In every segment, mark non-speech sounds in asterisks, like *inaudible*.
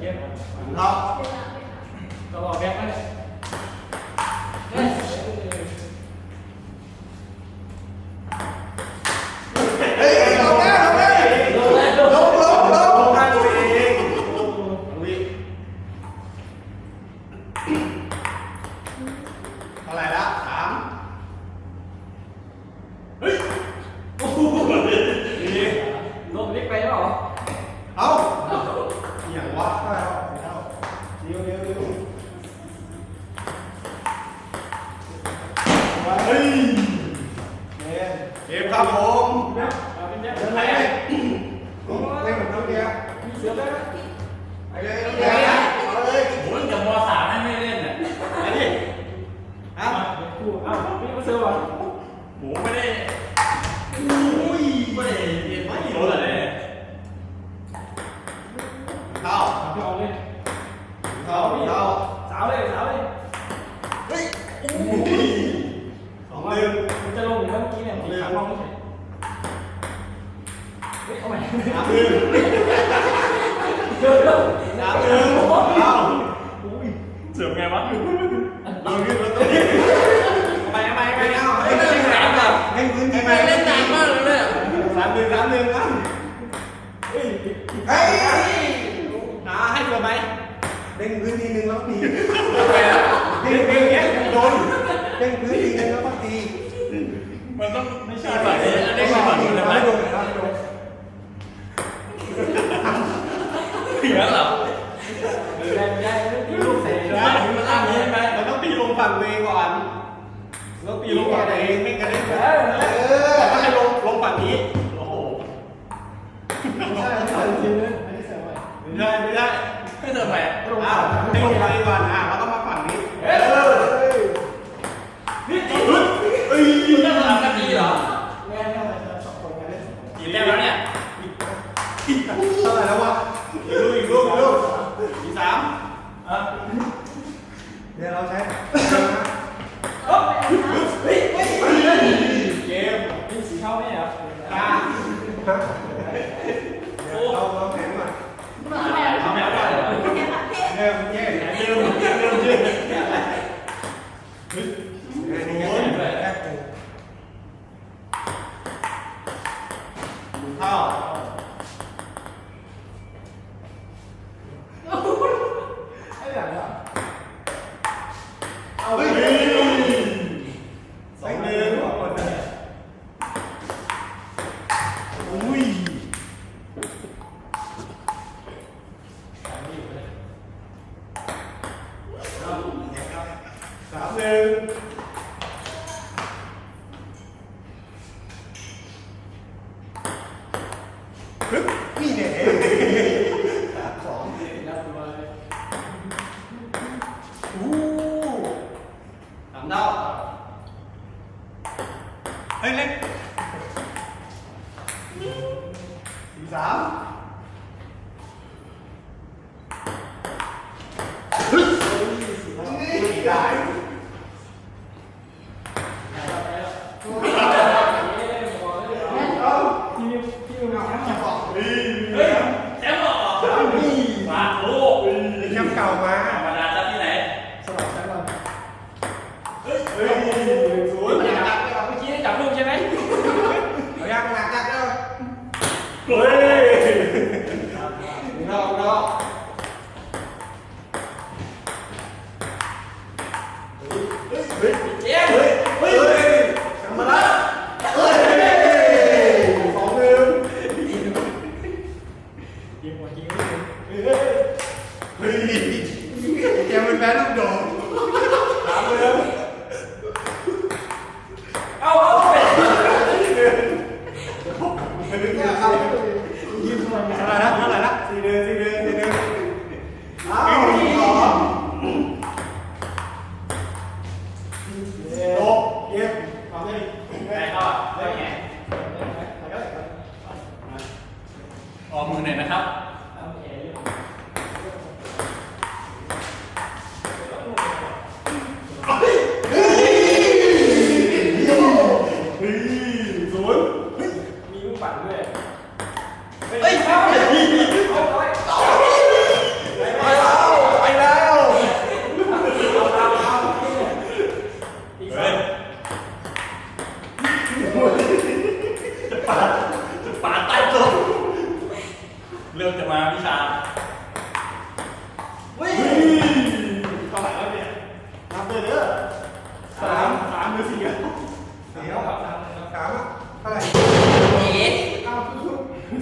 biết đúng không tao bỏ biết đấy ลงอ้าวไปงไปก่อนอะาต้องมาฝั่งนี้เฮ้ยนี่ตีนนเอ้ยนามกันดีเหรอแม่ไม่เอาสองคนกันเลยกี่แล้วเนี่ยเท่าไหร่แล้ววะอีกลูกอีกลูกอีกลูกอีกสามอะเดี๋ยวเราใช้เข้าเฮ้ยเฮ้ยเกมนี่สีเข้าไหมครัตาโอ้เอาแข็งก่น Yeah. *laughs*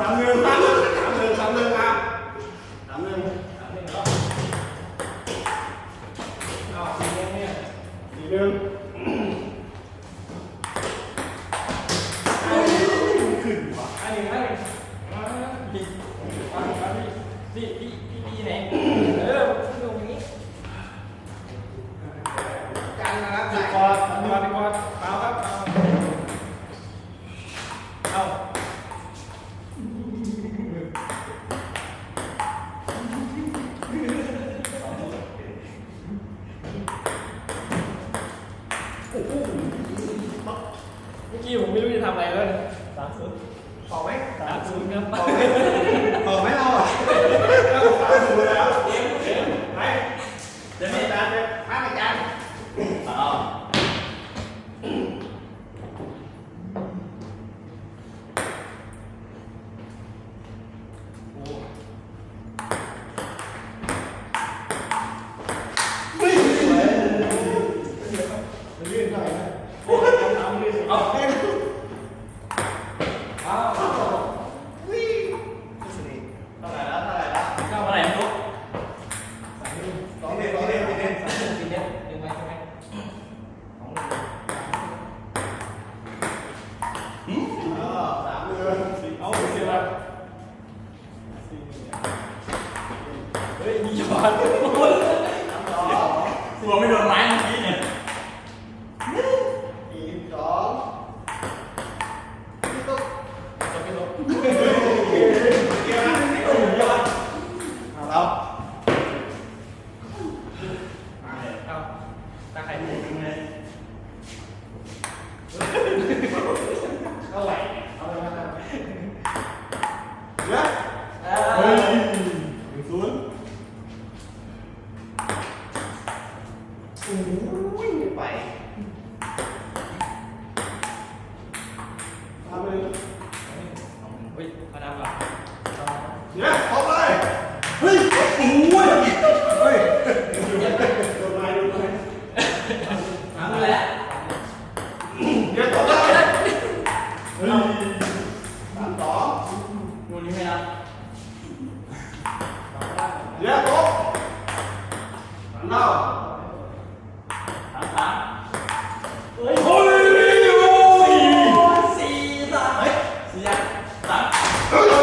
Salve, hermano. ตาไข่หมูเป็นไงเท่าไหร่ Oh, *laughs*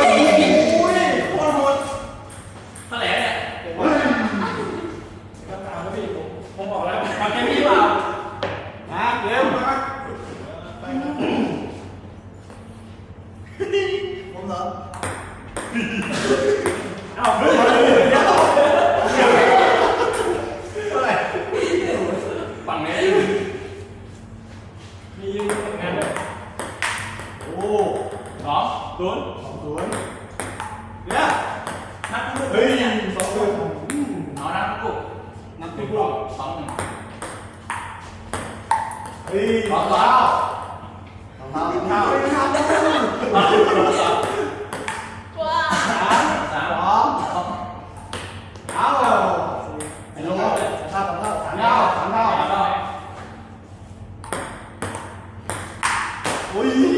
거의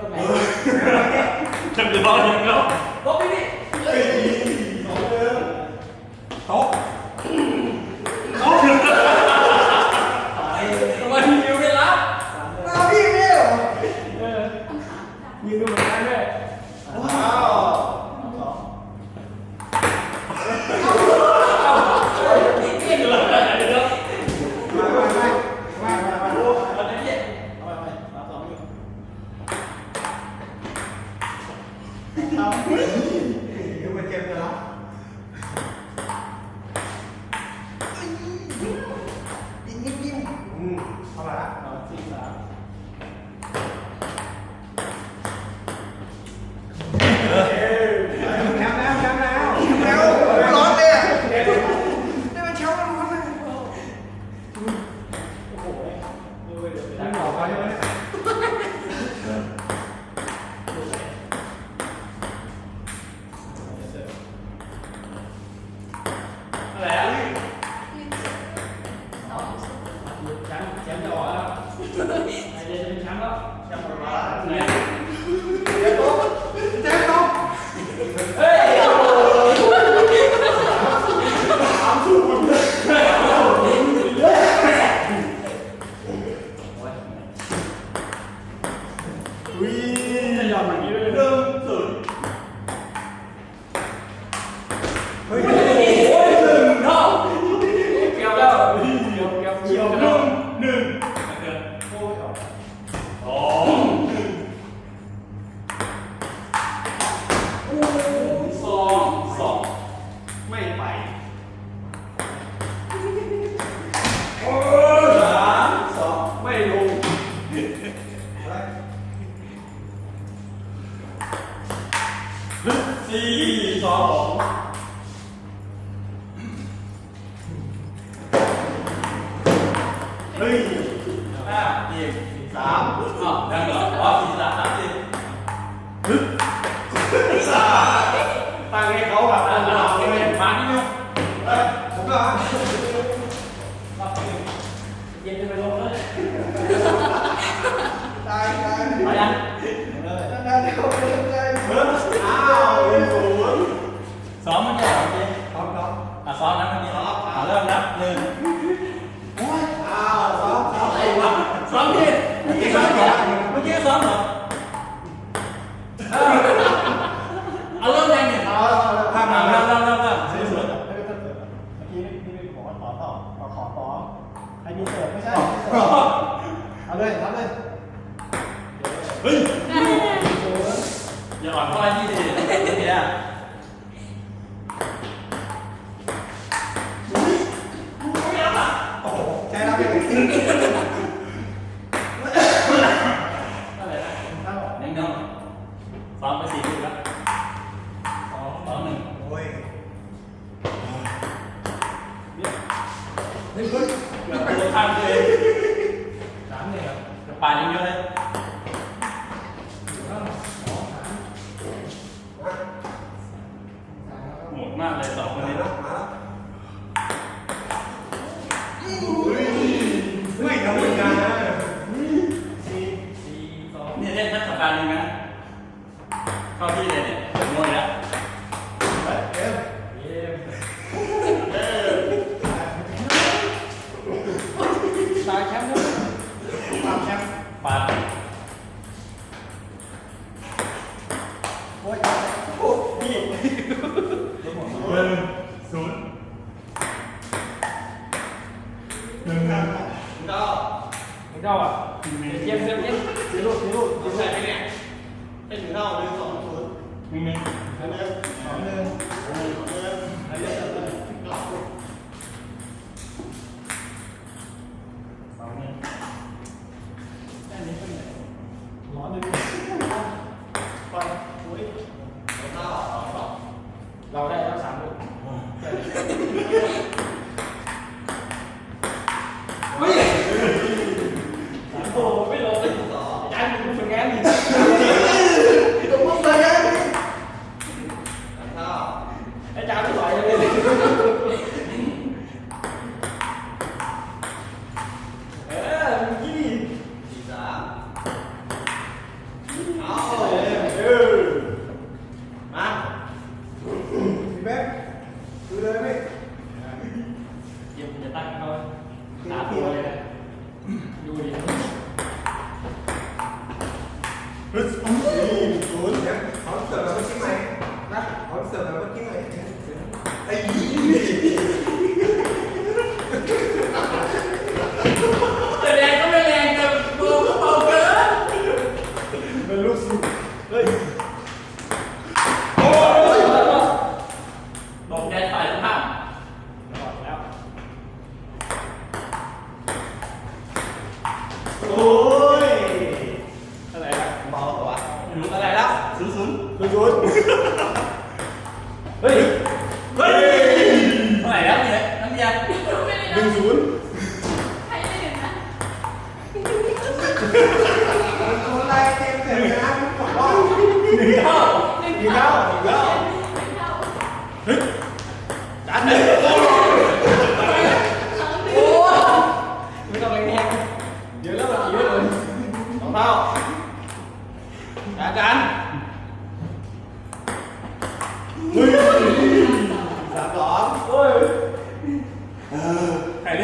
ตรงไหนจำเป็นบ้างไหมครับบอกไปดิ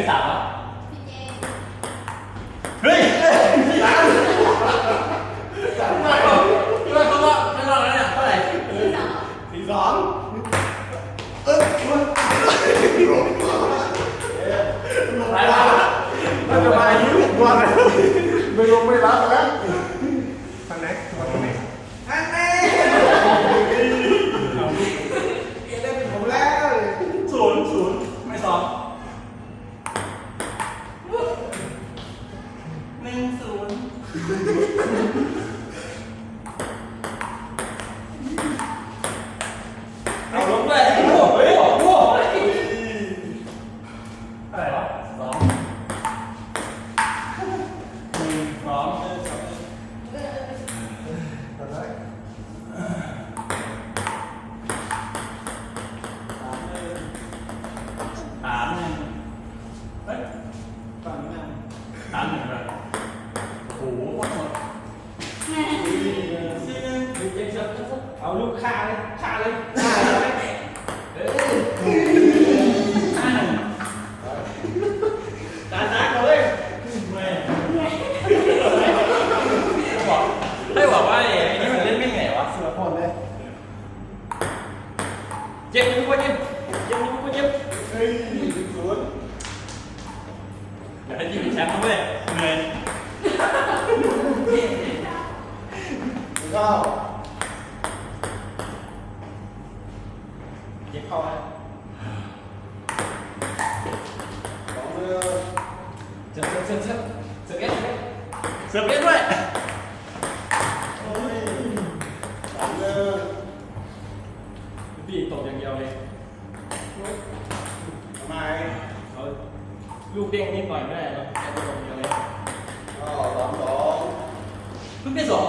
ที่สามครับ Sượt, sượt, sượt, sượt Sượt ghét, sượt ghét Sượt ghét vậy Ôi Bạn Bị tổng อย่างเดียวเลยทำไมลูกเด้งนิดหน่อยไม่ได้หรอแค่ตัวเดียวเลยอ๋อสองสองเพิ่งได้สอง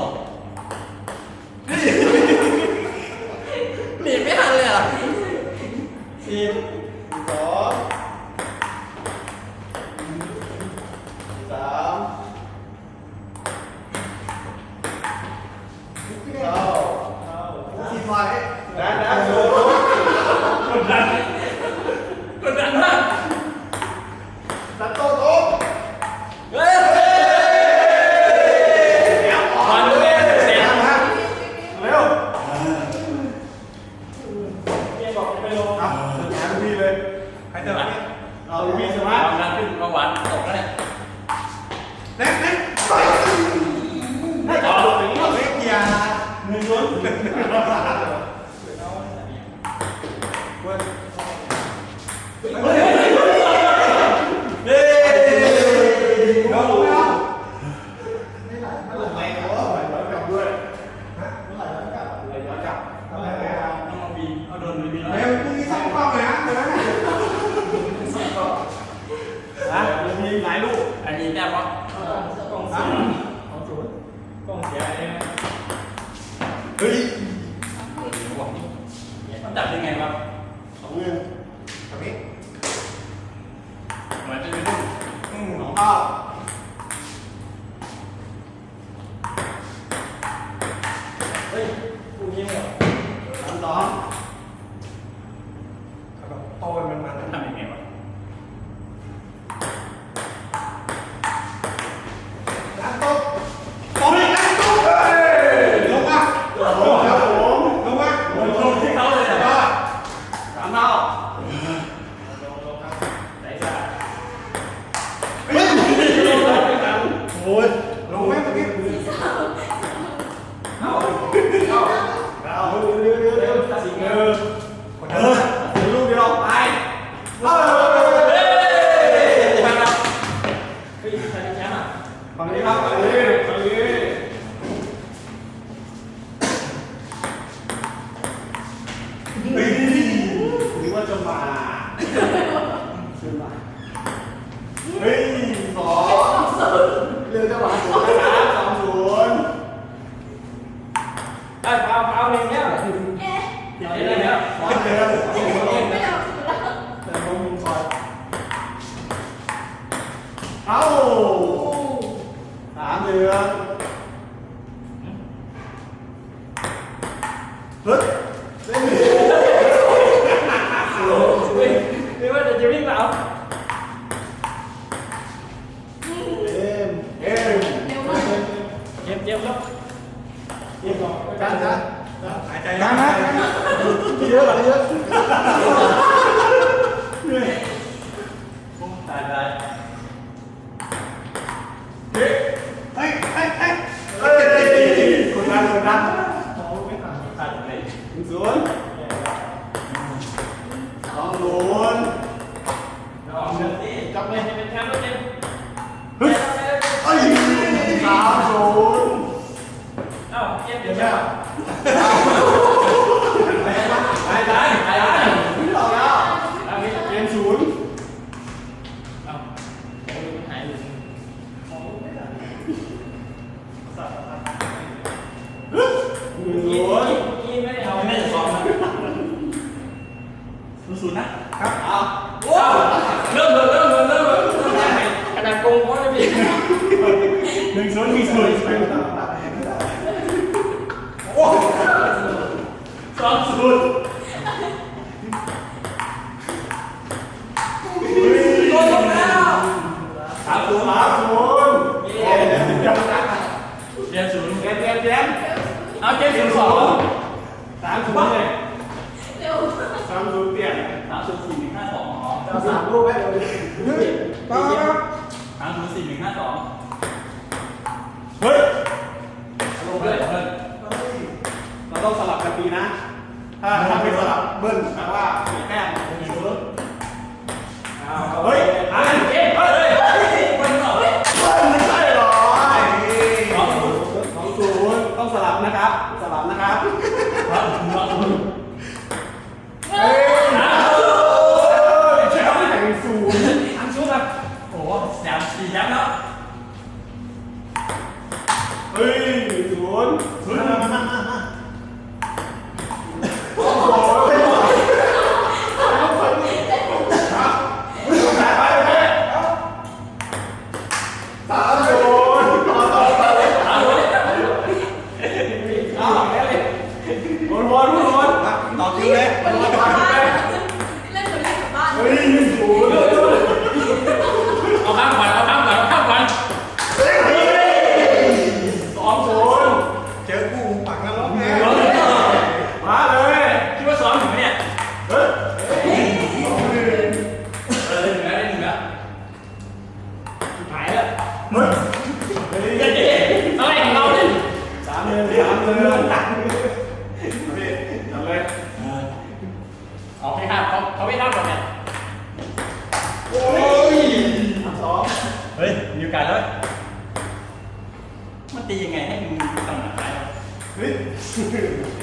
โลครับหดพี่เลยใครจะรับเราดีใช่ไหมนขึ้นมาหวานตกแล้วเนี่ยเน็กเน็กให้ต่อลงไปนี่เล็กยาหนึ่ล้น 자. ฮ้ยสองเรือจังหวะสวนนะสองศูนย์ไอ้ฟาวฟาวเองเนี่ยเอ๊ะเดี๋ยวเดี๋ยวเดี๋ยวฟาวเดี๋ยวเดี๋ยวเดี๋ยวแต่ผมมึงคอยเอ้าสามเดือนฮึด ใจนะะเยอะหรือยัอ้งเดูสิยใเดี๋ยว เอาเจ็ดศูสองสามสูนเลยวสามสูนย์เปลี่ยนสามสูนสี่หนึ่งห้าสองอ๋อเรสามรูปไว้เลยป้าสามสูนสี่หนึ่งห้าสองเฮ้ยลงเลยเราต้องสลับกันดีนะ ถ้าถ้าไม่สลับเบิ้ลแปลว่าเสียแต้มเฮ้ย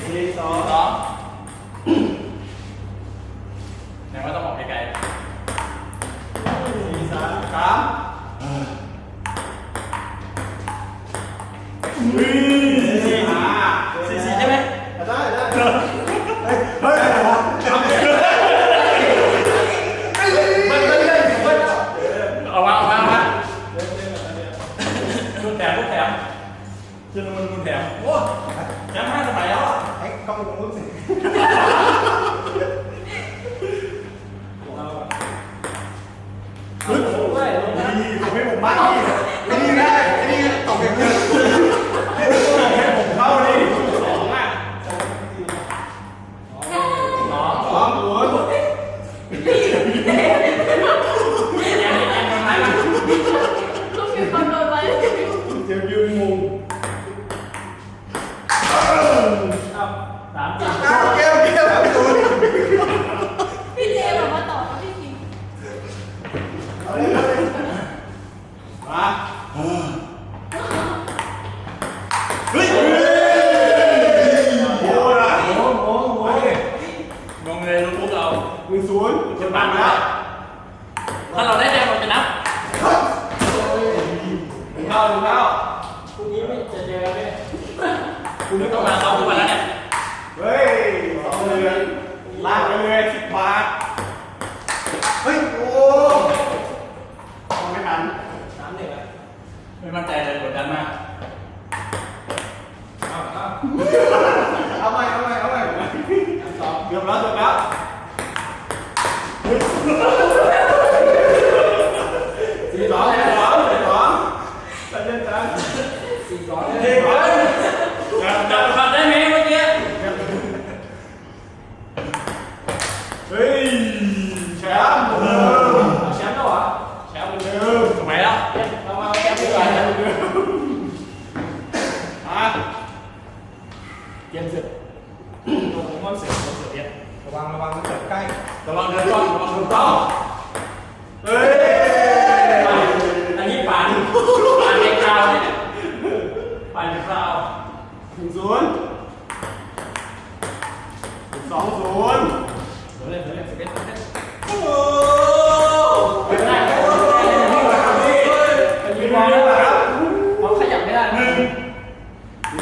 그래서 Thank *laughs* you.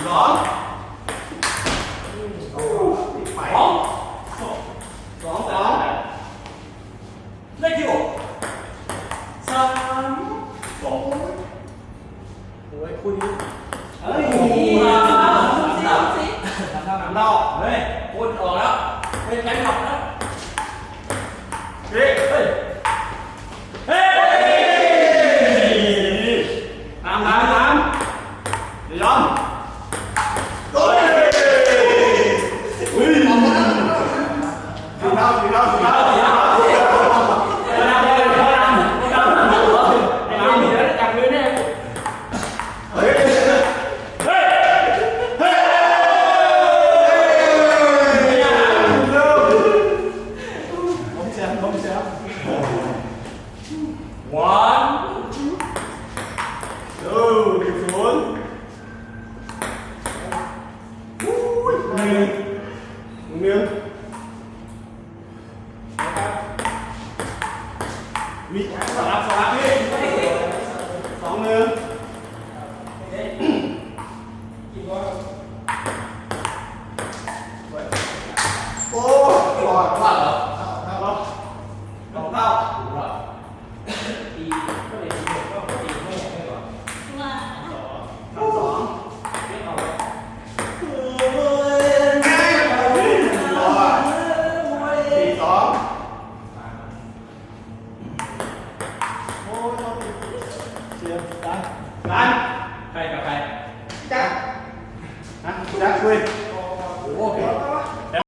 สองไป สอง สองสอง เลขที่หกสามสอง โอ้ยคุณ เฮ้ยมาสามสี่สาม สา สาม ม ดา ด ว อก เฮ้ยพูดออกแล้วเป็นแฟนคลับแล้ว เฮ้ย เฮ้ย เฮ้ย ตามตามตามเดี๋ยวยอมเฮ้ยอุ้ยออกมาสีเทาสีเทาสีเทาสีเทา เวลาเดินเขาดังเขาดังไอ้เราเหนือจากพื้นเนี่ย เฮ้ย เฮ้ย เฮ้ย ไม่ยาก เร็ว ผมแชมป์ผมแชมป์ วันเ